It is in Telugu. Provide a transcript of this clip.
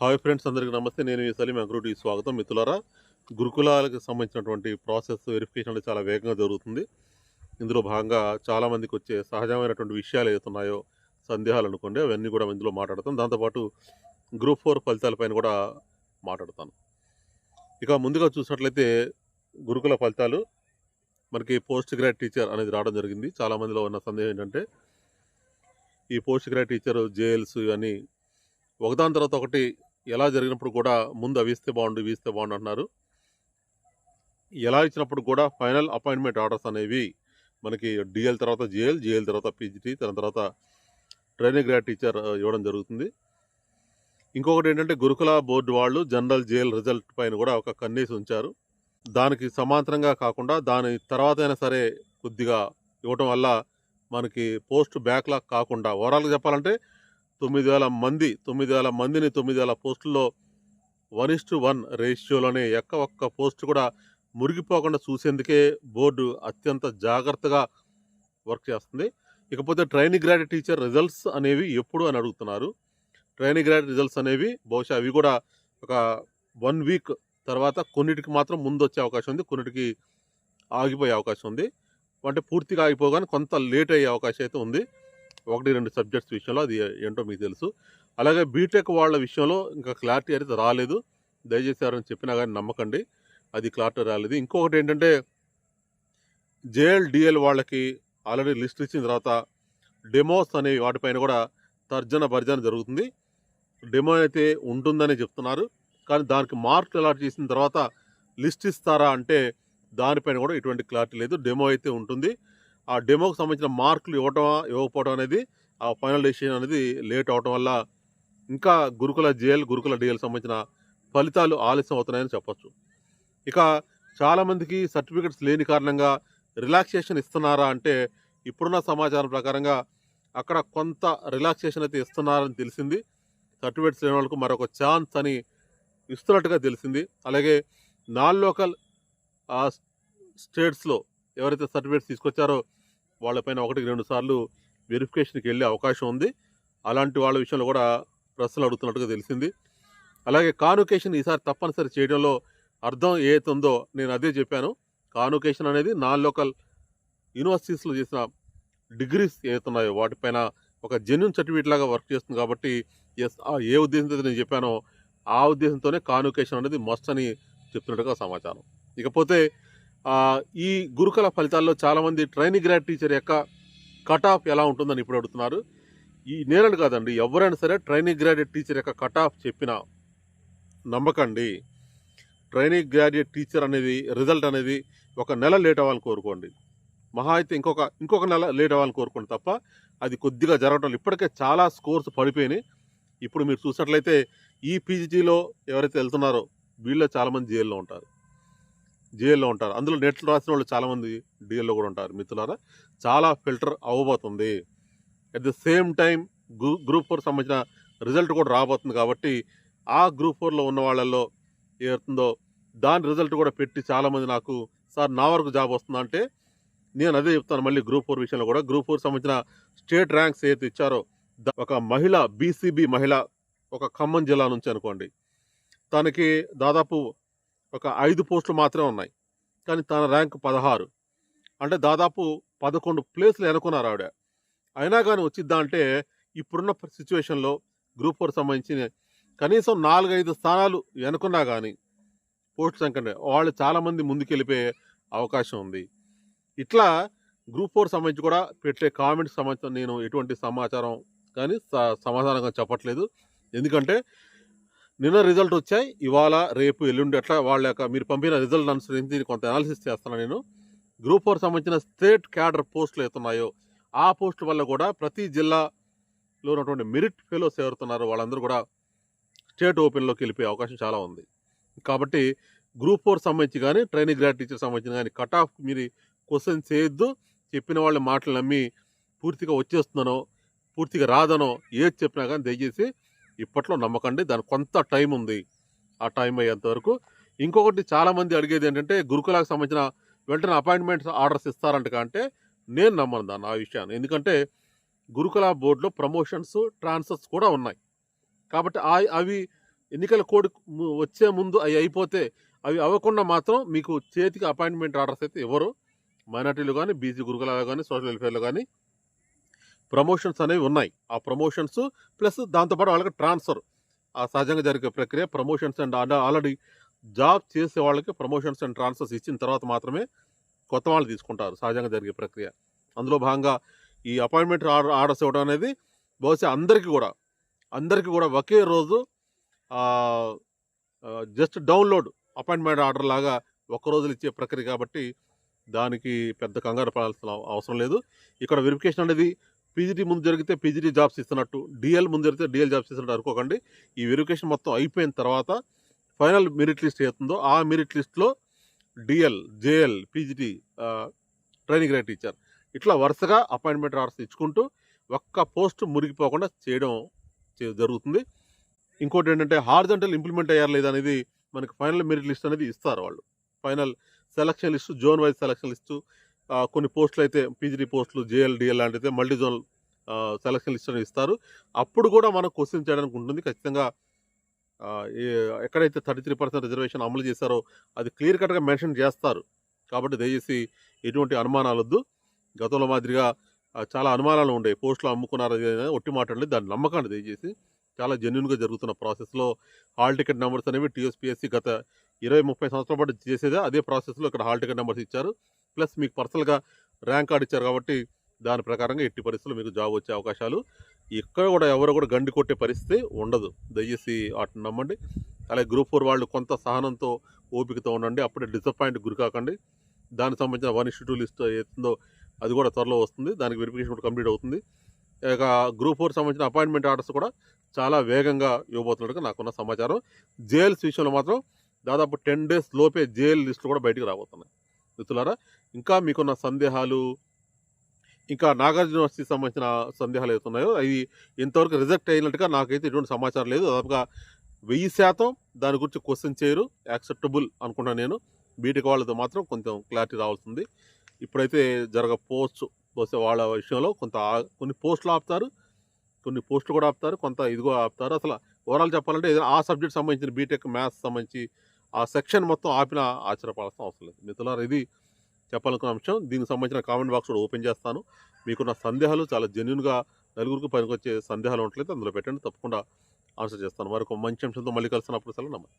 హాయ్ ఫ్రెండ్స్ అందరికీ నమస్తే. నేను ఈ సలీం అగ్రూటి. స్వాగతం మిత్రులారా. గురుకులాలకు సంబంధించినటువంటి ప్రాసెస్ వెరిఫికేషన్ అనేది చాలా వేగంగా జరుగుతుంది. ఇందులో భాగంగా చాలామందికి వచ్చే సహజమైనటువంటి విషయాలు ఏతున్నాయో సందేహాలు అనుకోండి అవన్నీ కూడా ఇందులో మాట్లాడతాం. దాంతోపాటు గ్రూప్ ఫోర్ ఫలితాలపైన కూడా మాట్లాడతాను. ఇక ముందుగా చూసినట్లయితే గురుకుల ఫలితాలు. మనకి పోస్ట్ గ్రాడ్ టీచర్ అనేది రావడం జరిగింది. చాలామందిలో ఉన్న సందేహం ఏంటంటే ఈ పోస్ట్ గ్రాడ్ టీచర్ జేఎల్స్ ఇవన్నీ ఒకదాని తర్వాత ఒకటి ఎలా జరిగినప్పుడు కూడా ముందు అవి ఇస్తే బాగుండు ఇవి ఇస్తే బాగుండు అంటున్నారు. ఎలా ఇచ్చినప్పుడు కూడా ఫైనల్ అపాయింట్మెంట్ ఆర్డర్స్ అనేవి మనకి డిఎల్ తర్వాత జిఎల్ జిఎల్ తర్వాత పీజీటీ దాని తర్వాత ట్రైనింగ్ గ్రాడ్ టీచర్ ఇవ్వడం జరుగుతుంది. ఇంకొకటి ఏంటంటే గురుకుల బోర్డు వాళ్ళు జనరల్ జేఎల్ రిజల్ట్ పైన కూడా ఒక కన్నీస్ ఉంచారు. దానికి సమాంతరంగా కాకుండా దాని తర్వాత అయినా సరే కొద్దిగా ఇవ్వటం వల్ల మనకి పోస్ట్ బ్యాక్లాగ్ కాకుండా ఓవరాల్గా చెప్పాలంటే తొమ్మిది వేల మంది తొమ్మిది వేల మందిని తొమ్మిది వేల పోస్టుల్లో వన్ ఇస్ టు వన్ రేషియోలోనే ఎక్క ఒక్క పోస్ట్ కూడా మురిగిపోకుండా చూసేందుకే బోర్డు అత్యంత జాగ్రత్తగా వర్క్ చేస్తుంది. ఇకపోతే ట్రైనింగ్ గ్రాడ్ టీచర్ రిజల్ట్స్ అనేవి ఎప్పుడు అని అడుగుతున్నారు. ట్రైనింగ్ గ్రాడ్ రిజల్ట్స్ అనేవి బహుశా అవి కూడా ఒక వన్ వీక్ తర్వాత కొన్నిటికి మాత్రం ముందు వచ్చే అవకాశం ఉంది కొన్నిటికి ఆగిపోయే అవకాశం ఉంది. అంటే పూర్తిగా ఆగిపోగానే కొంత లేట్ అయ్యే అవకాశం అయితే ఉంది. ఒకటి రెండు సబ్జెక్ట్స్ విషయంలో అది ఏంటో మీకు తెలుసు. అలాగే బీటెక్ వాళ్ళ విషయంలో ఇంకా క్లారిటీ అయితే రాలేదు. దయచేసి ఎవరైనా చెప్పినా కానీ నమ్మకండి. అది క్లారిటీ రాలేదు. ఇంకొకటి ఏంటంటే జేఎల్ డిఎల్ వాళ్ళకి ఆల్రెడీ లిస్ట్ ఇచ్చిన తర్వాత డెమోస్ అనే వాటిపైన కూడా తర్జన భర్జన జరుగుతుంది. డెమో అయితే ఉంటుందని చెప్తున్నారు. కానీ దానికి మార్కులు అలాట్ చేసిన తర్వాత లిస్ట్ ఇస్తారా అంటే దానిపైన కూడా ఎటువంటి క్లారిటీ లేదు. డెమో అయితే ఉంటుంది. ఆ డెమోకి సంబంధించిన మార్కులు ఇవ్వటమా ఇవ్వకపోవడం అనేది ఆ ఫైనల్ డెసిషన్ అనేది లేట్ అవటం వల్ల ఇంకా గురుకుల జేఎల్ గురుకుల డిఎల్ సంబంధించిన ఫలితాలు ఆలస్యం అవుతున్నాయని చెప్పచ్చు. ఇక చాలామందికి సర్టిఫికెట్స్ లేని కారణంగా రిలాక్సేషన్ ఇస్తున్నారా అంటే ఇప్పుడున్న సమాచారం ప్రకారంగా అక్కడ కొంత రిలాక్సేషన్ అయితే ఇస్తున్నారని తెలిసింది. సర్టిఫికెట్స్ లేని వాళ్ళకు మరొక ఛాన్స్ అని ఇస్తున్నట్టుగా తెలిసింది. అలాగే నాన్ లోకల్ స్టేట్స్లో ఎవరైతే సర్టిఫికేట్స్ తీసుకొచ్చారో వాళ్ళపైన ఒకటికి రెండు సార్లు వెరిఫికేషన్కి వెళ్ళే అవకాశం ఉంది. అలాంటి వాళ్ళ విషయంలో కూడా ప్రశ్నలు అడుగుతున్నట్టుగా తెలిసింది. అలాగే కానుకేషన్ ఈసారి తప్పనిసరి చేయడంలో అర్థం ఏతుందో నేను అదే చెప్పాను. కానుకేషన్ అనేది నాన్ లోకల్ యూనివర్సిటీస్లో చేసిన డిగ్రీస్ ఏతున్నాయో వాటిపైన ఒక జెన్యున్ సర్టిఫికేట్ లాగా వర్క్ చేస్తుంది కాబట్టి ఎస్ ఏ ఉద్దేశంతో నేను చెప్పానో ఆ ఉద్దేశంతోనే కానుకేషన్ అనేది మస్ట్ అని చెప్తున్నట్టుగా సమాచారం. ఇకపోతే ఈ గురుకుల ఫలితాల్లో చాలామంది ట్రైనింగ్ గ్రాడ్ టీచర్ యొక్క కట్ ఆఫ్ ఎలా ఉంటుందని ఇప్పుడు అడుగుతున్నారు. ఈ నేనని కాదండి ఎవరైనా సరే ట్రైనింగ్ గ్రాడ్యుయేట్ టీచర్ యొక్క కట్ ఆఫ్ చెప్పిన నమ్మకండి. ట్రైనింగ్ గ్రాడ్యుయేట్ టీచర్ అనేది రిజల్ట్ అనేది ఒక నెల లేట్ అవ్వాలని కోరుకోండి. మహా అయితే ఇంకొక ఇంకొక నెల లేట్ అవ్వాలని కోరుకోండి తప్ప అది కొద్దిగా జరగటం ఇప్పటికే చాలా స్కోర్స్ పడిపోయినాయి. ఇప్పుడు మీరు చూసినట్లయితే ఈ పీజీటీలో ఎవరైతే వెళ్తున్నారో వీళ్ళలో చాలామంది జైల్లో ఉంటారు. జైల్లో ఉంటారు. అందులో నెట్లు రాసిన వాళ్ళు చాలామంది డిఎల్లో కూడా ఉంటారు. మిత్రులారా చాలా ఫిల్టర్ అవ్వబోతుంది. At the same time group four సంబంధించిన రిజల్ట్ కూడా రాబోతుంది కాబట్టి ఆ గ్రూప్ ఫోర్లో ఉన్న వాళ్ళల్లో ఏతుందో దాని రిజల్ట్ కూడా పెట్టి చాలామంది నాకు సార్ నా వరకు జాబ్ వస్తుందా? అంటే నేను అదే చెప్తాను. మళ్ళీ గ్రూప్ ఫోర్ విషయంలో కూడా గ్రూప్ ఫోర్ సంబంధించిన స్టేట్ ర్యాంక్స్ ఏదైతే ఇచ్చారో ఒక మహిళ బీసీబీ మహిళ ఒక ఖమ్మం జిల్లా నుంచి అనుకోండి. తనకి దాదాపు ఒక ఐదు పోస్టులు మాత్రమే ఉన్నాయి. కానీ తన ర్యాంక్ పదహారు. అంటే దాదాపు పదకొండు ప్లేస్లు ఎనుకున్నారు ఆవిడ. అయినా కానీ వచ్చిద్దా అంటే ఇప్పుడున్న సిచ్యువేషన్లో గ్రూప్ ఫోర్ సంబంధించి కనీసం నాలుగైదు స్థానాలు వెనుకున్నా కానీ పోస్ట్ సంఖ్య వాళ్ళు చాలామంది ముందుకెళ్ళిపోయే అవకాశం ఉంది. ఇట్లా గ్రూప్ ఫోర్ సంబంధించి కూడా పెట్టే కామెంట్స్ సంబంధించిన నేను ఎటువంటి సమాచారం కానీ స- సమాధానంగా చెప్పట్లేదు. ఎందుకంటే నిన్న రిజల్ట్ వచ్చాయి. ఇవాళ రేపు ఎల్లుండి అట్లా వాళ్ళ యొక్క మీరు పంపిన రిజల్ట్ అనుసరించి కొంత అనాలిసిస్ చేస్తున్నాను నేను. గ్రూప్ ఫోర్ సంబంధించిన స్టేట్ క్యాడర్ పోస్టులు అవుతున్నాయో ఆ పోస్టుల వల్ల కూడా ప్రతి జిల్లాలో ఉన్నటువంటి మెరిట్ ఫెలోస్ ఎవరుతున్నారో వాళ్ళందరూ కూడా స్టేట్ ఓపెన్లోకి వెళ్ళిపోయే అవకాశం చాలా ఉంది. కాబట్టి గ్రూప్ ఫోర్ సంబంధించి కానీ ట్రైనింగ్ గ్రాడ్ టీచర్ సంబంధించిన కానీ కట్ ఆఫ్ మీరు క్వశ్చన్ చేయొద్దు. చెప్పిన వాళ్ళ మాటలు నమ్మి పూర్తిగా వచ్చేస్తున్నానో పూర్తిగా రాదనో ఏది చెప్పినా కానీ దయచేసి ఇప్పట్లో నమ్మకండి దానికి కొంత టైం ఉంది. ఆ టైం అయ్యేంత వరకు. ఇంకొకటి చాలామంది అడిగేది ఏంటంటే గురుకులకు సంబంధించిన వెంటనే అపాయింట్మెంట్స్ ఆర్డర్స్ ఇస్తారంట అంటే నేను నమ్మను దాన్ని ఆ విషయాన్ని. ఎందుకంటే గురుకుల బోర్డులో ప్రమోషన్స్ ట్రాన్స్ఫర్స్ కూడా ఉన్నాయి. కాబట్టి ఆ అవి ఎన్నికల కోడ్ వచ్చే ముందు అవి అయిపోతే అవి అవ్వకుండా మాత్రం మీకు చేతికి అపాయింట్మెంట్ ఆర్డర్స్ అయితే ఎవరు? మైనార్టీలు కానీ బీసీ గురుకులలో కానీ సోషల్ వెల్ఫేర్లో కానీ ప్రమోషన్స్ అనేవి ఉన్నాయి. ఆ ప్రమోషన్స్ ప్లస్ దాంతోపాటు వాళ్ళకి ట్రాన్స్ఫర్. ఆ సహజంగా జరిగే ప్రక్రియ ప్రమోషన్స్ అండ్ ఆల్రెడీ జాబ్ చేసే వాళ్ళకి ప్రమోషన్స్ అండ్ ట్రాన్స్ఫర్స్ ఇచ్చిన తర్వాత మాత్రమే కొత్త వాళ్ళు తీసుకుంటారు సహజంగా జరిగే ప్రక్రియ. అందులో భాగంగా ఈ అపాయింట్మెంట్ ఆర్డర్ ఆర్డర్స్ ఇవ్వడం అనేది బహుశా అందరికీ కూడా అందరికీ కూడా ఒకే రోజు జస్ట్ డౌన్లోడ్ అపాయింట్మెంట్ ఆర్డర్ లాగా ఒక్క రోజులు ఇచ్చే ప్రక్రియ కాబట్టి దానికి పెద్ద కంగారు పడాల్సిన అవసరం లేదు. ఇక్కడ వెరిఫికేషన్ అనేది పీజీటీ ముందు జరిగితే పీజీటీ జాబ్స్ ఇస్తున్నట్టు డిఎల్ ముందు జరిగితే డిఎల్ జాబ్స్ ఇస్తున్నట్టు అనుకోకండి. ఈ వెరిఫికేషన్ మొత్తం అయిపోయిన తర్వాత ఫైనల్ మెరిట్ లిస్ట్ ఏతుందో ఆ మెరిట్ లిస్ట్లో DL JL PGT training grade teacher ఇట్లా వరుసగా అపాయింట్మెంట్ ఆర్డర్స్ ఇచ్చుకుంటూ ఒక్క పోస్ట్ మురిగిపోకుండా చేయడం జరుగుతుంది. ఇంకోటి ఏంటంటే హార్జంటల్ ఇంప్లిమెంట్ అయ్యారు లేదా అనేది మనకి ఫైనల్ మెరిట్ లిస్ట్ అనేది ఇస్తారు వాళ్ళు. Final selection list zone wise selection list కొన్ని పోస్టులు అయితే పీజీడీ పోస్టులు జేఎల్డిఎల్ లాంటిది మల్టీ జోన్ సెలక్షన్ లిస్ట్ అని ఇస్తారు. అప్పుడు కూడా మనం క్వశ్చన్ చేయడానికి ఉంటుంది. ఖచ్చితంగా ఎక్కడైతే థర్టీ త్రీ పర్సెంట్ రిజర్వేషన్ అమలు చేశారో అది క్లియర్ కట్గా మెన్షన్ చేస్తారు. కాబట్టి దయచేసి ఎటువంటి అనుమానాలు వద్దు. గతంలో మాదిరిగా చాలా అనుమానాలు ఉండే పోస్టులు అమ్ముకున్నారు ఒట్టి మాట్లాడలేదు. దాన్ని నమ్మకాన్ని దయచేసి. చాలా జెన్యున్గా జరుగుతున్న ప్రాసెస్లో హాల్ టికెట్ నెంబర్స్ అనేవి టీఎస్పీఎస్సీ గత ఇరవై ముప్పై సంవత్సరాల పాటు చేసేదే. అదే ప్రాసెస్లో ఇక్కడ హాల్ టికెట్ నెంబర్స్ ఇచ్చారు. ప్లస్ మీకు పర్సనల్గా ర్యాంక్ కార్డ్ ఇచ్చారు కాబట్టి దాని ప్రకారంగా ఎట్టి పరిస్థితుల్లో మీకు జాబ్ వచ్చే అవకాశాలు ఇక్కడ కూడా ఎవరు కూడా గండి కొట్టే పరిస్థితి ఉండదు. దయచేసి వాటిని నమ్మండి. అలాగే గ్రూప్ ఫోర్ వాళ్ళు కొంత సహనంతో ఓపికతో ఉండండి. అప్పుడే డిసప్పాయింట్ గురి కాకండి. దానికి సంబంధించిన వన్ ఇష్యూ టూ లిస్ట్ ఏతుందో అది కూడా త్వరలో వస్తుంది. దానికి వెరిఫికేషన్ కూడా కంప్లీట్ అవుతుంది. ఇక గ్రూప్ ఫోర్ సంబంధించిన అపాయింట్మెంట్ ఆర్డర్స్ కూడా చాలా వేగంగా ఇవ్వబోతున్నట్టుగా నాకున్న సమాచారం. జేఎల్స్ విషయంలో మాత్రం దాదాపు టెన్ డేస్ లోపే జేఎల్ లిస్టులు కూడా బయటికి రాబోతున్నాయి. మిత్రులారా ఇంకా మీకున్న సందేహాలు ఇంకా నాగార్జున యూనివర్సిటీకి సంబంధించిన సందేహాలు ఏతున్నాయో అవి ఇంతవరకు రిజెక్ట్ అయినట్టుగా నాకైతే ఎటువంటి సమాచారం లేదు. దాదాపుగా వెయ్యి శాతం దాని గురించి క్వశ్చన్ చేయరు యాక్సెప్టబుల్ అనుకున్నాను నేను. బీటెక్ వాళ్ళతో మాత్రం కొంచెం క్లారిటీ రావాల్సింది ఇప్పుడైతే జరగ పోస్ట్ బహుశా వాళ్ళ విషయంలో కొంత కొన్ని పోస్టులు ఆపుతారు కొన్ని పోస్టులు కూడా ఆపుతారు కొంత ఇదిగో ఆపుతారు. అసలు ఓవరాల్ చెప్పాలంటే ఏదైనా ఆ సబ్జెక్ట్ సంబంధించిన బీటెక్ మ్యాథ్స్ సంబంధించి ఆ సెక్షన్ మొత్తం ఆపిన ఆశ్చర్యపడాల్సిన అవసరం లేదు. మిత్రులారు ఇది చెప్పాలనుకున్న అంశం దీనికి సంబంధించిన కామెంట్ బాక్స్ కూడా ఓపెన్ చేస్తాను. మీకున్న సందేహాలు చాలా జెన్యున్గా నలుగురికి పనికొచ్చే సందేహాలు ఉంటలేదు అందులో పెట్టండి. తప్పకుండా ఆన్సర్ చేస్తాను. మరొక మంచి అంశంతో మళ్ళీ కలిసినప్పుడు సెలవు నమ్మకం